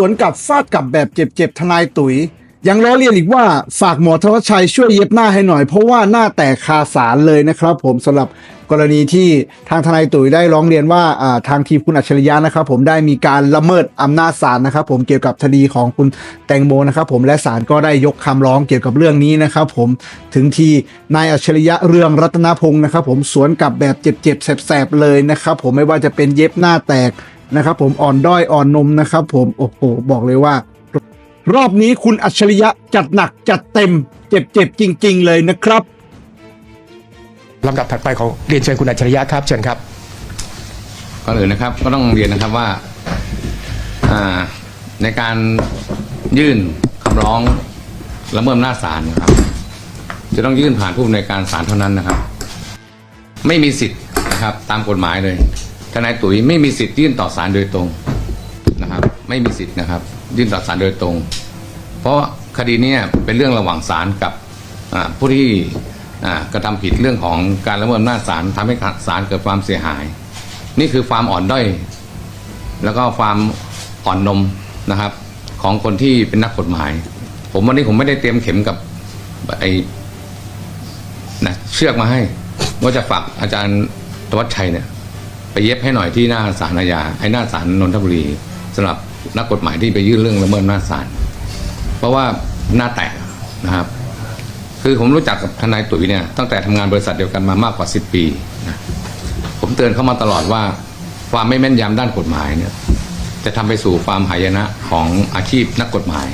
สวนกลับฟาดกลับแบบเจ็บๆทนายตุ๋ย ยังล้อเลียนอีกว่าฝากหมอธวัชชัยช่วยเย็บหน้าให้หน่อยเพราะว่าหน้าแตกคาสารเลยนะครับ ผมสำหรับกรณีที่ทางทนายตุ๋ยได้ร้องเรียนว่าทางทีมคุณอัจฉริยะนะครับ ผมได้มีการละเมิดอำนาจศาลนะครับ ผมเกี่ยวกับคดีของคุณแตงโมนะครับผมและศาลก็ได้ยกคำร้องเกี่ยวกับเรื่องนี้นะครับ ผมถึงทีนายอัจฉริยะเรืองรัตนพงศ์นะครับ ผมสวนกลับแบบเจ็บๆแสบๆเลยนะครับ ผมไม่ว่าจะเป็นเย็บหน้าแตก นะครับผมอ่อนด้อยอ่อนนมนะครับผมโอ้โหบอกเลยว่า รอบนี้คุณอัจฉริยะจัดหนักจัดเต็ม เจ็บๆจริง ๆ เลยนะครับลำดับถัดไปของเรียนเชิญคุณอัจฉริยะครับเชิญครับก่อนอื่นนะครับ ก็ต้องเรียนนะครับว่าอ่าในการยื่นคำร้องละเมิดอำนาจศาลนะครับ จะต้องยื่นผ่านผู้อำนวยการศาลเท่านั้นนะครับ ไม่มีสิทธิ์นะครับ ตามกฎหมายเลย ทนายตุ๋ยไม่มีสิทธิ์ยื่นต่อศาลโดยตรงนะครับ ไม่มีสิทธิ์นะครับ ยื่นต่อศาลโดยตรง เพราะคดีนี้เป็นเรื่องระหว่างศาลกับผู้ที่กระทำผิดเรื่องของการละเมิดอำนาจศาลทำให้ศาลเกิดความเสียหาย นี่คือความอ่อนด้อยแล้วก็ความอ่อนนมนะครับ ของคนที่เป็นนักกฎหมาย ผมวันนี้ผมไม่ได้เตรียมเข็มกับไอ้นะเชือกมาให้ว่าจะฝากอาจารย์ธวัชชัยเนี่ย ไปเย็บให้หน่อยที่หน้าศาลอาญาไอ้หน้าศาลนนทบุรีสำหรับนักกฎหมายที่ไปยื่นเรื่องละเมิดอำนาศาลเพราะว่าหน้าแตกนะครับ คือผมรู้จักกับทนายตุ๋ยเนี่ยตั้งแต่ทำงานบริษัทเดียวกันมามากกว่า 10 ปีนะผมเตือนเขามาตลอดว่าความไม่แม่นยำด้านกฎหมายเนี่ยจะทำไปสู่ความหายนะของอาชีพนักกฎหมาย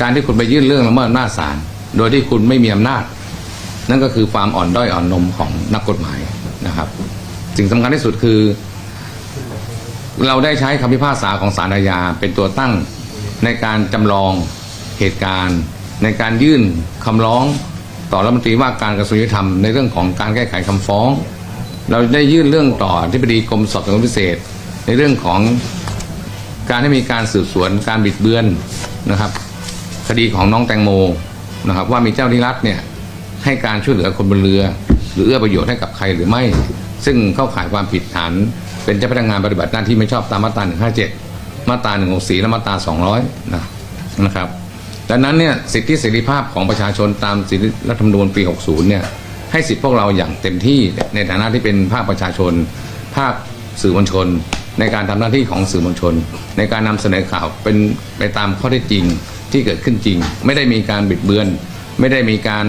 การที่คุณไปยื่นเรื่องละเมิดอำนาศาลโดยที่คุณไม่มีอำนาจ นั่นก็คือความอ่อนด้อยอ่อนนมของนักกฎหมายนะครับ สิ่งสำคัญที่สุดคือ เราได้ใช้คำพิพากษาของศาลอาญาเป็นตัวตั้งในการจำลองเหตุการณ์ ในการยื่นคำร้องต่อรัฐมนตรีว่าการกระทรวงยุติธรรมในเรื่องของการแก้ไขคำฟ้อง เราได้ยื่นเรื่องต่อที่ปดีกรมสอบสวนพิเศษ ในเรื่องของการให้มีการสืบสวนการบิดเบือนนะครับ คดีของน้องแตงโมนะครับ ว่ามีเจ้าหน้าที่รัฐเนี่ยให้การช่วยเหลือคนบนเรือ รือเอื้อประโยชน์ให้กับใครหรือไม่ ซึ่งเข้าข่ายความผิดฐานเป็นเจ้าพนักงานปฏิบัติหน้าที่ไม่ชอบตามมาตรา 157 มาตรา 164 และมาตรา 200 นะนะครับ ดังนั้นเนี่ยสิทธิเสรีภาพของประชาชนตามสิทธิรัฐธรรมนูญปี 60 เนี่ยให้สิทธิพวกเราอย่างเต็มที่ในฐานะที่เป็นภาคประชาชน ภาคสื่อมวลชน ในการทำหน้าที่ของสื่อมวลชน ในการนำเสนอข่าวเป็นไปตามข้อเท็จจริงที่เกิดขึ้นจริง ไม่ได้มีการบิดเบือน ไม่ได้มีการ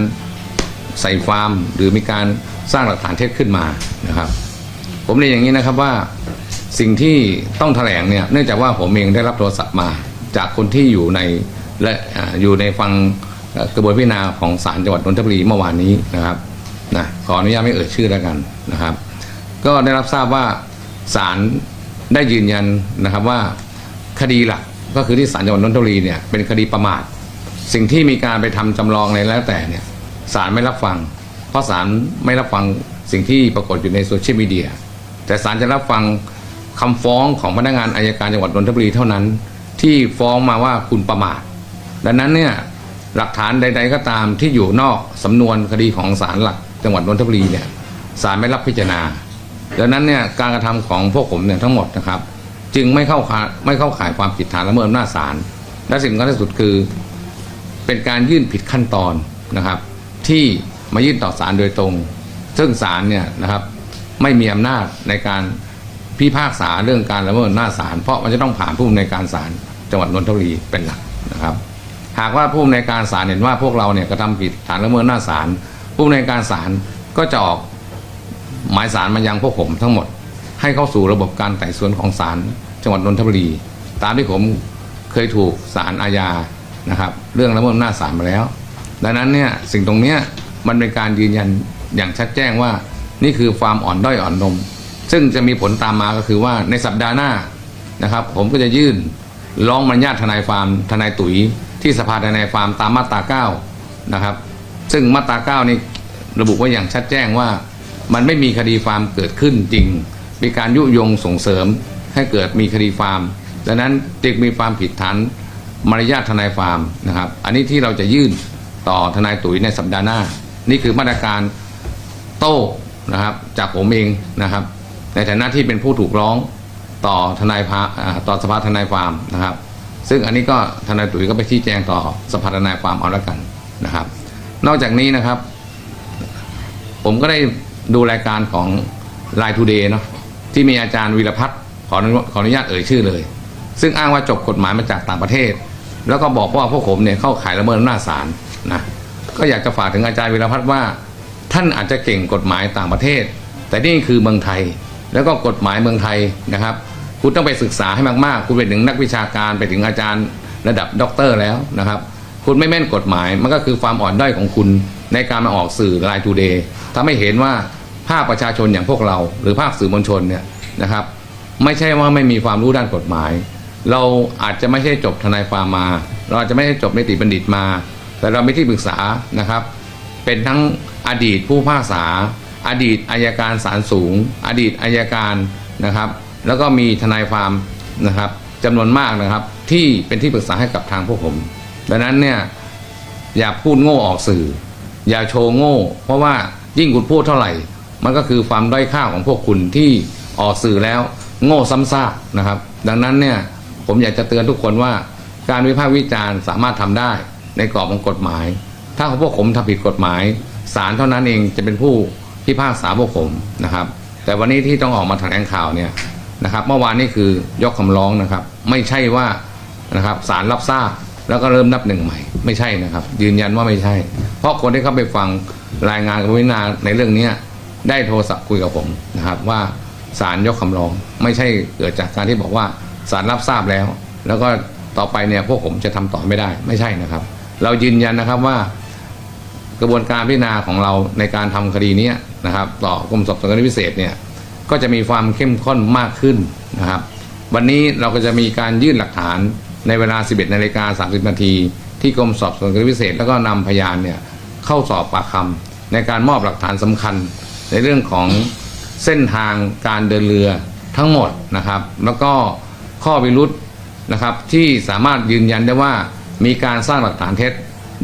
ใส่ฟาร์มหรือมีการสร้างหลักฐานเท็จขึ้นมานะครับ ผมเรียนอย่างนี้นะครับว่าสิ่งที่ต้องแถลงเนี่ยเนื่องจากว่าผมเองได้รับโทรศัพท์มา จากคนที่อยู่ในและอยู่ในฟังกระบวนพิจารณาของศาลจังหวัดนนทบุรีเมื่อวานนี้นะครับนะขออนุญาตไม่เอ่ยชื่อแล้วกันนะครับ ก็ได้รับทราบว่าศาลได้ยืนยันนะครับว่าคดีหลักก็คือที่ศาลจังหวัดนนทบุรีเนี่ยเป็นคดีประมาท สิ่งที่มีการไปทำจำลองอะไรแล้วแต่เนี่ย ศาลไม่รับฟัง เพราะศาลไม่รับฟังสิ่งที่ปรากฏอยู่ในโซเชียลมีเดีย แต่ศาลจะรับฟังคำฟ้องของพนักงานอายการจังหวัดนนทบุรีเท่านั้น ที่ฟ้องมาว่าคุณประมาทดังนั้นเนี่ยหลักฐานใด ๆ ก็ตามที่อยู่นอกสำนวนคดีของศาลหลักจังหวัดนนทบุรีเนี่ยศาลไม่รับพิจารณาดังนั้นเนี่ยการกระทำของพวกผมเนี่ยทั้งหมดนะครับ จึงไม่เข้าข่ายไม่เข้าข่ายความผิดฐานละเมิดอำนาจศาลและสิ่งสำคัญที่สุดคือ เป็นการยื่นผิดขั้นตอนนะครับ ที่มายื่นต่อศาลโดยตรง ซึ่งศาลเนี่ยนะครับไม่มีอำนาจในการพิพากษาเรื่องการละเมิดอำนาจศาลเพราะมันจะต้องผ่านผู้อำนวยการศาลจังหวัดนนทบุรีเป็นหลักนะครับ หากว่าผู้อำนวยการศาลเห็นว่าพวกเราเนี่ยกระทำผิดฐานละเมิดอำนาจศาลผู้อำนวยการศาลก็จะออกหมายสารมายังพวกผมทั้งหมด ให้เข้าสู่ระบบการไต่สวนของศาลจังหวัดนนทบุรี ตามที่ผมเคยถูกศาลอาญานะครับ เรื่องละเมิดอำนาจศาลมาแล้ว ดังนั้นเนี่ยสิ่งตรงเนี้ยมันเป็นการยืนยันอย่างชัดแจ้งว่านี่คือความอ่อนด้อยอ่อนนม ซึ่งจะมีผลตามมาก็คือว่าในสัปดาห์หน้านะครับ ผมก็จะยื่นร้องบรรยาทนายฟาร์มทนายตุ๋ย ที่สภาทนายฟาร์มตามมาตรา9นะครับ ซึ่งมาตรา9นี่ระบุไว้อย่างชัดแจ้งว่า มันไม่มีคดีฟาร์มเกิดขึ้นจริง มีการยุยงส่งเสริมให้เกิดมีคดีฟาร์มดังนั้นจึงมีความผิดฐานมารยาททนายฟาร์มนะครับ อันนี้ที่เราจะยื่น ต่อทนายตุ๋ยในสัปดาห์หน้า นี่คือมาตรการโต้นะครับ จากผมเองนะครับ ในฐานะที่เป็นผู้ถูกร้องต่อทนายพาต่อสภาทนายฟามนะครับ ซึ่งอันนี้ก็ทนายตุ๋ยก็ไปชี้แจงต่อสภาทนายความเอาละกันนะครับ นอกจากนี้นะครับ ผมก็ได้ดูรายการของ Line Today เนาะที่มีอาจารย์วีรพัฒน์ขออนุขออนุญาตเอ่ยชื่อเลย ซึ่งอ้างว่าจบกฎหมายมาจากต่างประเทศ แล้วก็บอกว่าพวกผมเนี่ยเข้าข่ายละเมิดอำนาจศาล นะก็อยากจะฝากถึงอาจารย์วีรพัฒน์ว่า ท่านอาจจะเก่งกฎหมายต่างประเทศ แต่นี่คือเมืองไทย แล้วก็กฎหมายเมืองไทยนะครับ คุณต้องไปศึกษาให้มากๆ คุณเป็นถึงนักวิชาการไปถึงอาจารย์ระดับด็อกเตอร์แล้วนะครับ คุณไม่แม่นกฎหมายมันก็คือความอ่อนด้อยของคุณในการมาออกสื่อไลน์ทูเดย์ทำให้เห็นว่าภาคประชาชนอย่างพวกเรา หรือภาคสื่อมวลชนเนี่ยนะครับ ไม่ใช่ว่าไม่มีความรู้ด้านกฎหมาย เราอาจจะไม่ใช่จบทนายความมา เราอาจจะไม่ได้จบนิติบัณฑิตมา แต่เราไม่ที่ปรึกษานะครับ เป็นทั้งอดีตผู้พิพากษา อดีตอายการศาลสูง อดีตอายการนะครับ แล้วก็มีทนายความนะครับจำนวนมากนะครับ ที่เป็นที่ปรึกษาให้กับทางพวกผม ดังนั้นเนี่ยอย่าพูดโง่ออกสื่อ อย่าโชว์โง่ เพราะว่ายิ่งคุณพูดเท่าไหร่ มันก็คือความด้อยค่าของพวกคุณที่ออกสื่อแล้วโง่ซ้ำซากนะครับ ดังนั้นเนี่ยผมอยากจะเตือนทุกคนว่าการวิพากษ์วิจารณ์สามารถทำได้ ในกรอบของกฎหมาย ถ้าพวกผมทำผิดกฎหมายศาลเท่านั้นเองจะเป็นผู้พิพากษาพวกผมนะครับ แต่วันนี้ที่ต้องออกมาแถลงข่าวเนี่ยนะครับ เมื่อวานนี้คือยกคำร้องนะครับ ไม่ใช่ว่านะครับศาลรับทราบแล้วก็เริ่มนับหนึ่งใหม่ ไม่ใช่นะครับ ยืนยันว่าไม่ใช่ เพราะคนที่เข้าไปฟังรายงานกับวินาในเรื่องเนี้ได้โทรศัพท์คุยกับผมนะครับ ว่าศาลยกคำร้อง ไม่ใช่เกิดจากการที่บอกว่าศาลรับทราบแล้ว แล้วก็ต่อไปเนี่ยพวกผมจะทำต่อไม่ได้ไม่ใช่นะครับ เรายืนยันนะครับว่ากระบวนการพิจารณาของเราในการทำคดีนี้นะครับ ต่อกรมสอบสวนคดีพิเศษเนี่ยก็จะมีความเข้มข้นมากขึ้นนะครับ วันนี้เราก็จะมีการยื่นหลักฐานในเวลา 11นาฬิกา30นาทีที่กรมสอบสวนคดีพิเศษ แล้วก็นำพยานเนี่ยเข้าสอบปากคำในการมอบหลักฐานสำคัญ ในเรื่องของเส้นทางการเดินเรือทั้งหมดนะครับ แล้วก็ข้อวิรุษนะครับที่สามารถยืนยันได้ว่า มีการสร้างหลักฐานเท็จ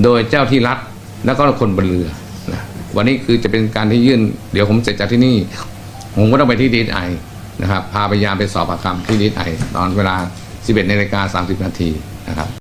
โดยเจ้าที่รัฐแล้วก็คนบนเรือนะวันนี้คือจะเป็นการที่ยื่น เดี๋ยวผมเสร็จจากที่นี่ผมก็ต้องไปที่ดีไอนะครับพาพยานไปสอบปากคำที่ดีไอตอนเวลา 11นาฬิกา30นาทีนะครับ